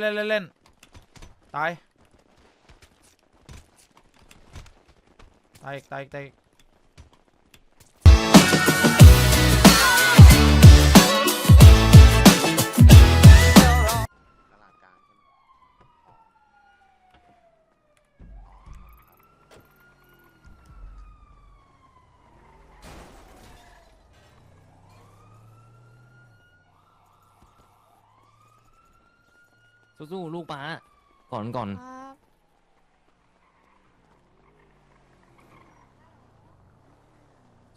เล่นเล่นเล่นตาย ตายตายตาย สู้ๆลูกป้าก่อนก่อน ครับ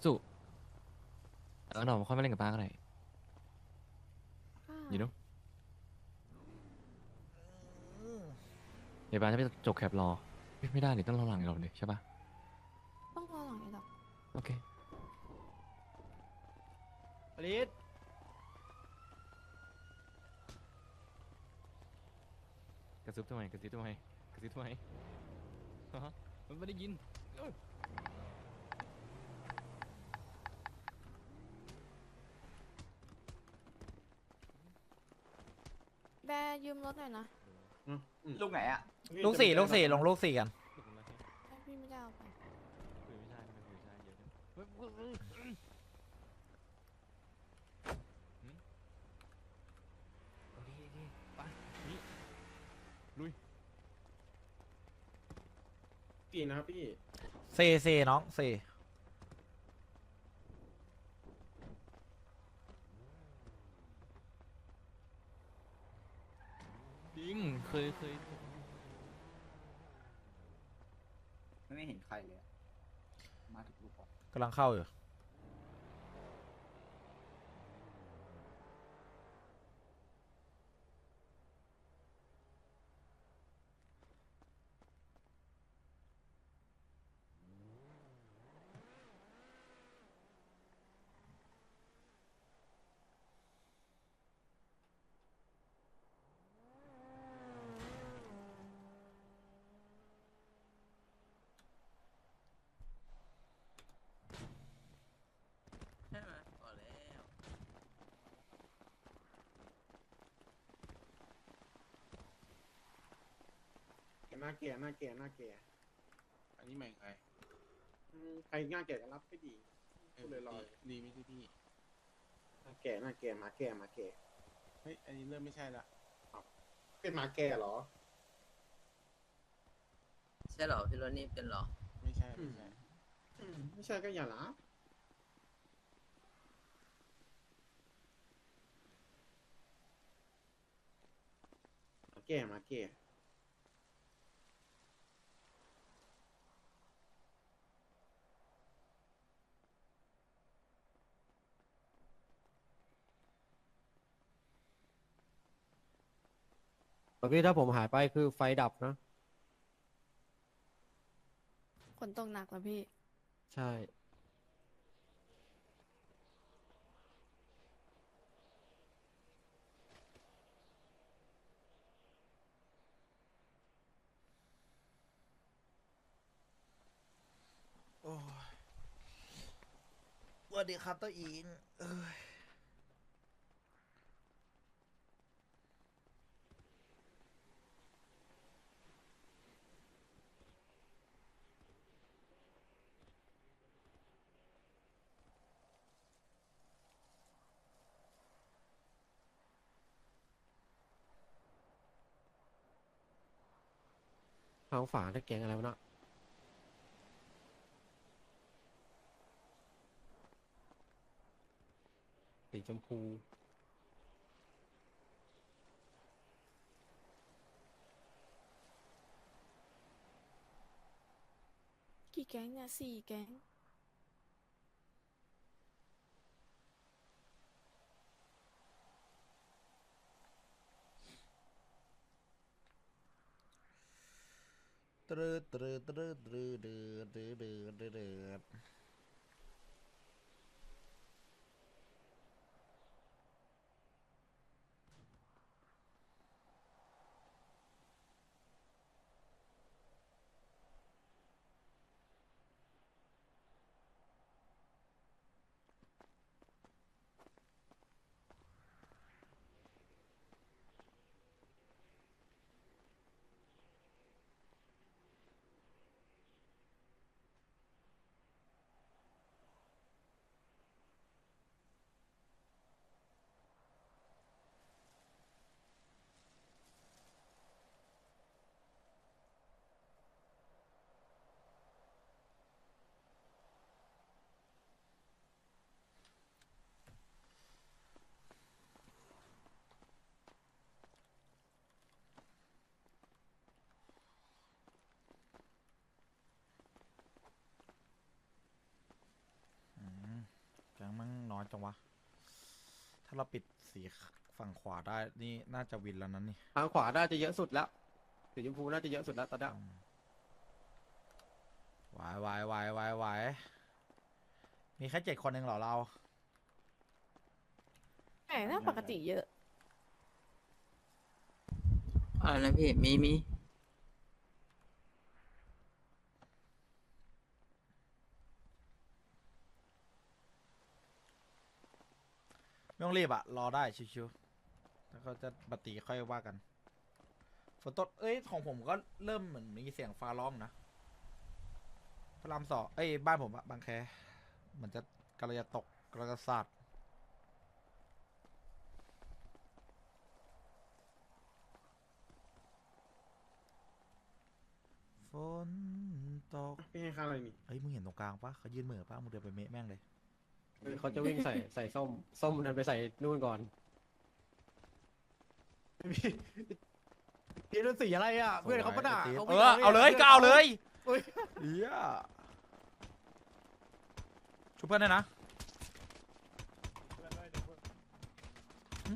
สู้แล้วเราค่อยมาเล่นกับป้าก็ได้ค่ะอยู่นู้เดี๋ยวป้าจะไปจบแคปรอเฮ้ยไม่ได้นี่ต้องรอหลังอีกรอบนึงใช่ปะต้องรอหลังไอ้ดอกโอเคอลิส ระซิบทำไมกระซิบทำไมกระซิบทำไมฮะมันไม่ได้ยินเอ้ยแบร์ยืมรถหน่อยนะลูกไหนอะลูกสี่ลูกสี่ลงลูกสี่กันลูกมันมาให้แม่พี่ไม่ได้เอาไป คุยไม่ได้ไม่คุยไม่ได้เยอะจังเฮ้ยเฮ้ยเฮ้ยเฮ้ยหืมโอเคโอเคไปนี่ ลุยกี่นะครับพี่ เซเซน้องเซจริงเคยเคยไม่เห็นใครเลยอะมาถูกลูกบอกกำลังเข้าอยู่ น้าแก่หน้าแก่หน้าแก่อันนี้หมายใครอืมใครหน้าแก่ก็รับไม่ดีเอพูดลอย ดีไม่ใช่พี่ หน้าแก่หน้าแก่หมาแก่หมาแก่เฮ้ย อันนี้เริ่มไม่ใช่ละ เป็นหมาแก่เหรอ ใช่เหรอพี่โรนี่เป็นเหรอ ไม่ใช่ ไม่ใช่ อืมไม่ใช่ก็อย่าละหมาแก่หมาแก่ พี่ถ้าผมหายไปคือไฟดับนะ ฝนตกหนักเหรอพี่ ใช่ โอ้ยสวัสดีครับตัวอิงเอ้ยางฝาตะแกงอะไรวะเนาะสีชมพูกี่แก๊งเนี่ยสี่แก๊ง Trrr, trrr, trrr, trrr, trrr, trrr, trrr, trrr, trrr, trrr. น้อยจังวะ ถ้าเราปิดสีฝั่งขวาได้นี่น่าจะวินแล้วนั้นนี่ทางขวาน่าจะเยอะสุดแล้วสีชมพูน่าจะเยอะสุดแล้วตอนนี้อืมไหวายวายวายวายวายมีแค่เจ็ดคนเองเหรอเราแหมน่าปกติเยอะอะไรนะพี่มีมี ไม่ต้องรีบอะรอได้ชิวๆแล้วก็จะบัตตีค่อยว่ากันฝนตกเอ้ยของผมก็เริ่มเหมือนมีเสียงฟ้าร้องนะพระรามสองเอ้ยบ้านผมอะบางแคเหมือนจะกำลังจะตกกำลังจะสาดฝนตกพี่ให้ค่าอะไรนี่ เฮ้ย มึงเห็นตรงกลางปะเขายืนเหมือปะมึงเดินไปเมะแม่งเลย เขาจะวิ่งใส่ใส่ส้ม ส้มนันไปใส่นู่นก่อนพี่พี่รุ่นสีอะไรอะ เพื่อนเขาปะด่าเอวิ่งอเอาเลยก็เอาเลยเฮ้ยเฮียชุบเพื่อนได้นะหึ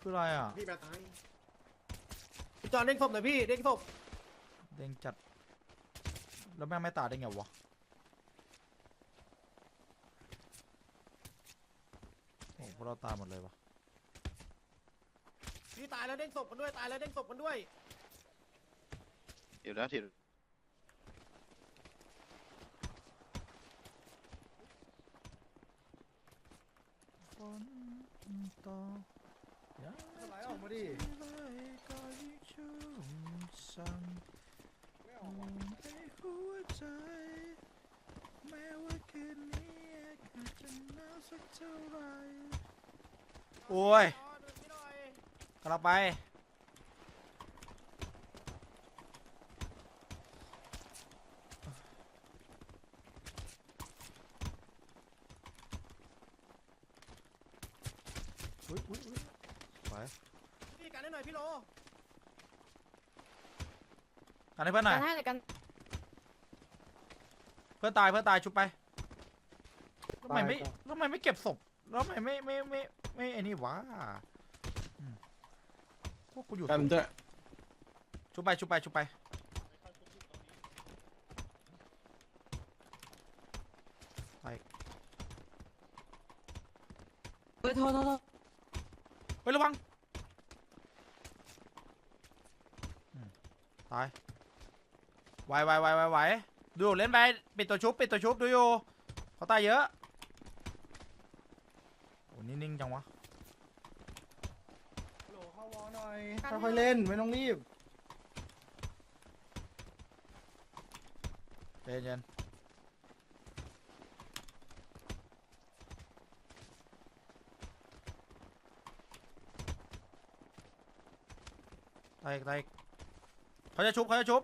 คืออะไรอะ พี่แบตตายพี่จอนเด้งศพหน่อยพี่เด้งศพ เด้งจัด แล้วแม่งไม่ตายได้ไงวะ โอ้พ วกเราตายหมดเลยวะพี่ตายแล้วเด้งศพกันด้วยตายแล้วเด้งศพกันด้วยเดี๋ยวนะทีฝนตกยังไหลออกมาดิเลยก็ยิ่งชุ่มช่ำอุ่นในหัวใจ แม้ว่าคืนนี้อากาศจะหนาวสักเท่าไหร โอ้ยกำลังไป อุ้ยอุ้ยอุ้ยไปพี่กันได้หน่อยพี่โลกันให้เพื่อนหน่อยกันให้แต่กันเพื่อนตายเพื่อนตายชุบไปทำไมตายไม่ครับทำไมไม่เก็บศพแล้วทำไมไม่ไม่ไม่ ไม่ไอ้นี่วะอืมพวกกูอยู่ กันด้วยชุบไปชุบไปชุบไปไปเฮ้ยโทษโทษโทษเฮ้ยระวังอืมตายไหวไหวไหวไหวไหวดูเล่นไปปิดตัวชุบปิดตัวชุบดูอยู่เขาตายเยอะโอ้นิ่งๆจังวะ โหลเข้าวอหน่อย กัน ค่ อยๆเล่นไม่ต้องรีบใจเย็นตายตายเขาจะชุบเขาจะชุบ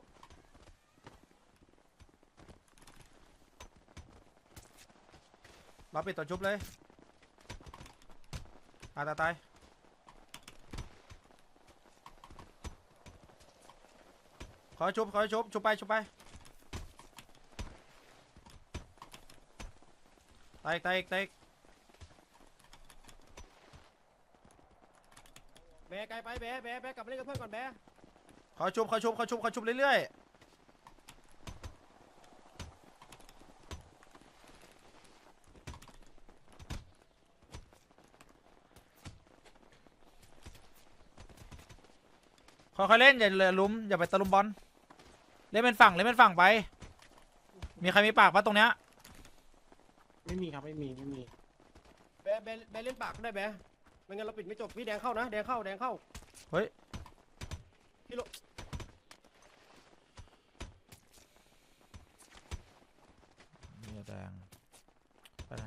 เราปิดตัวชุบเลย ตายตายตาย ขาจะชุบเขาจะชุบชุบไปชุบไปตายอีกตายอีกตายอีกแบร์ไกลไปแบร์แบร์แบร์กลับมาเล่นกับเพื่อนก่อนแบร์เขาชุบเขาชุบเขาชุบเขาชุบเรื่อยๆค่อยๆเล่นอย่าเลยลุมอย่าไปตะลุมบอล เล่นเป็นฝั่งเล่นเป็นฝั่งไป มีใครมีปากปะตรงเนี้ยไม่มีครับไม่มีไม่มีแบร์แบร์แบร์เล่นปากก็ได้แบร์ไม่งั้นเราปิดไม่จบพี่แดงเข้านะแดงเข้าแดงเข้าเฮ้ยพี่โลนี่แดงไปไหน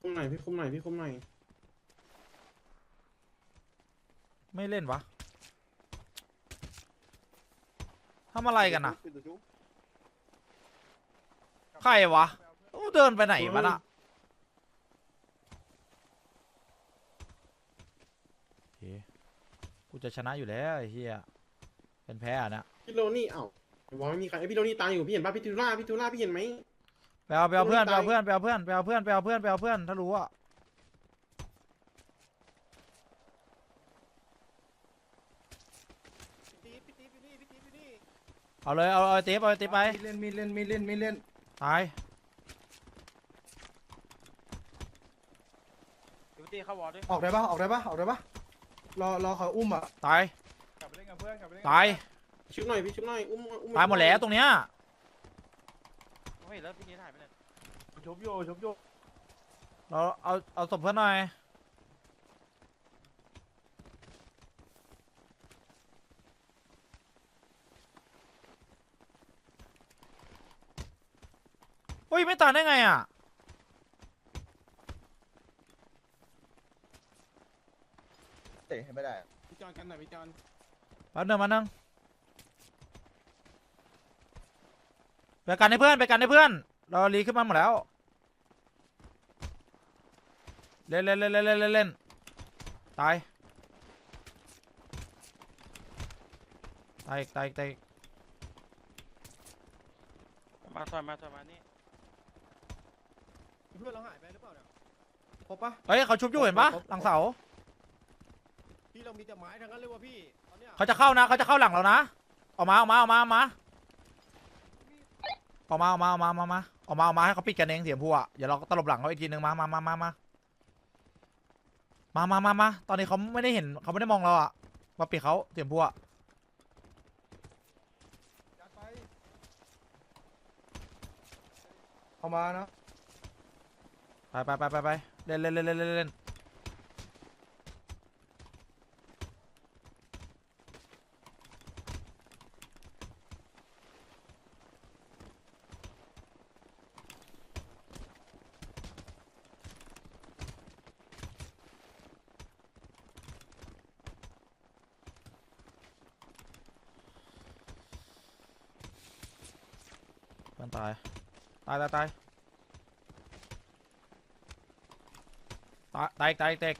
คุมหน่อยพี่คุมหน่อยพี่คุมหน่อยไม่เล่นวะ ทำอะไรกันน่ะ ใครวะโอ้เดินไปไหนวะน่ะเฮ้กูจะชนะอยู่แล้วไอ้เฮียเป็นแพ้อะนะพี่โรนี่เอ้าวอลไม่มีใครเอ้ยพี่โรนี่ตายอยู่พี่เห็นป่ะพี่ทูล่าพี่ทูล่าพี่เห็นไหมไปเอาไปเอาเพื่อนไปเอาเพื่อนไปเอาเพื่อนไปเอาเพื่อนไปเอาเพื่อนไปเอาเพื่อนถ้ารู้อะพี่ตีพี่ตีพี่นี่พี่ตีพี่นี่ เอาเลยเอาเอาไอ้ติ๊บเอาไอ้ติ๊บไปมีเล่นมีเล่นมีเล่นมีเล่นตายพี่ตีเข้าวอร์ด้วยออกได้ปะออกได้ปะออกได้ปะรอรอเขาอุ้มอะตายกลับไปเล่นกับเพื่อนกลับไปเล่นตายชุบหน่อยพี่ชุบหน่อยอุ้มอุ้มตายหมดแล้วตรงเนี้ยเฮ้ยแล้วพี่นี่ถ่ายไปเลยชบโยชบโยเราเอาเอาศพเพื่อนหน่อย โอ้ย ไม่ตายได้ไงอะ เตะไม่ได้พี่จอนกันหน่อยพี่จอนแป๊บนึงมานึงไปกันให้เพื่อนไปกันให้เพื่อน เรารีขึ้นมาหมดแล้ว เล่นเล่นเล่นเล่นเล่นเล่นเล่นตาย ตายอีกตายอีกตายอีกมาถอยมาถอยมานี่ เพื่อนเราหายไปหรือเปล่าเนี่ยครบปะเฮ้ยเขาชุบอยู่เห็นปะหลังเสาพี่เรามีแต่ไม้ทั้งนั้นเลยว่ะพี่ตอนเนี้ยเขาจะเข้านะเขาจะเข้าหลังเรานะออกมาออกมาออกมาออกมาออกมาออกมาออกมามามาออกมาออกมาให้เขาปิดกันเองเสียงพัวอย่าเราตลบหลังเขาอีกทีนึงมามามามามามามามามาตอนนี้เขาไม่ได้เห็นเขาไม่ได้มองเราอะมาปิดเขาเสียงพัวยัดไปเอามานะ ไปไปไปไปไปเล่นเล่นเล่นเล่นเล่นเล่นมันตาย ตายตายตาย ตายตายตายเตก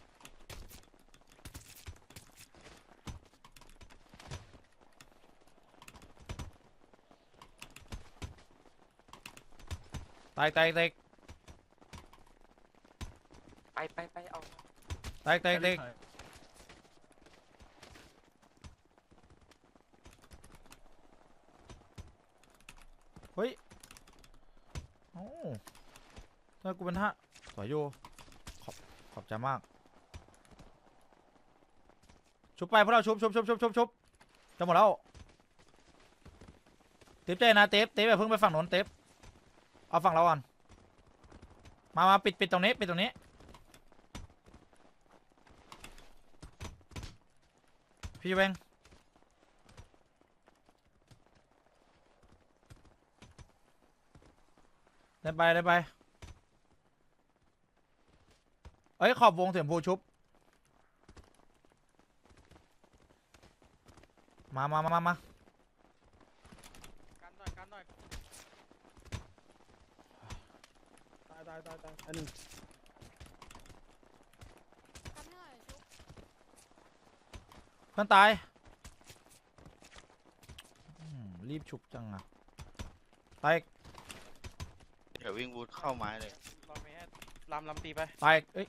ตายตายเตกไปไปไปเอาตายตายเตกเฮ้ยโอ้ถ้ากูเป็นท่าสวยอยู่ ขอบใจมาก ชุบไปพวกเราชุบชุบชุบชุบชุบชุบจะหมดแล้วเทปใจนะเทปเทปอย่าเพิ่งไปฝั่งโน้นเทปเอาฝั่งเราก่อนมามาปิดปิดตรงนี้ปิดตรงนี้ พี่เวงเดินไปเดินไป เอ้ยขอบวงเสียงภูชุบมามามามามากันหน่อยกันหน่อยตายตายตายตายอันหนึ่งเพื่อนตายอืมรีบชุบจังอะตายอีกเดี๋ยววิ่งบูทเข้าไม้เลยเราไม่ให้ลำลำตีไปตายอีกเอ้ย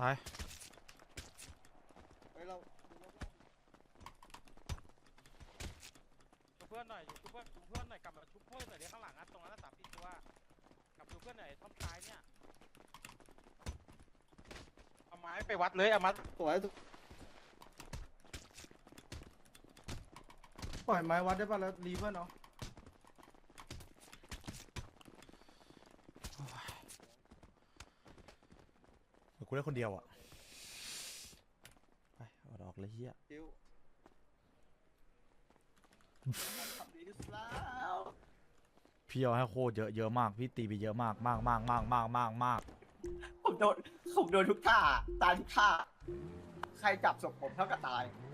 ตายเฮ้ยเราชุบเพื่อนหน่อยชุบเพื่อนชุบเพื่อนหน่อยกลับมาชุบเพื่อนหน่อยเดี๋ยวข้างหลังอะตรงนั้นนะสามสี่ตัวกลับชุบเพื่อนหน่อยท่อมซ้ายเนี่ยเอาไม้ไปวัดเลยเอามาสวยปล่อยไม้วัดได้ป่ะแล้วรีเพื่อนเนาะ เดี๋ยวกู ได้คนเดียวอะไปเอาดอกเลยเฮียคิวทำดีที่สุดแล้วพี่เอาให้โคตรเยอะเยอะมากพี่ตีไปเยอะมากมากมากมากมากมากมากผมโดนผมโดนทุกท่าตายทุกท่า ใครจับศพผมเท่ากับตายใ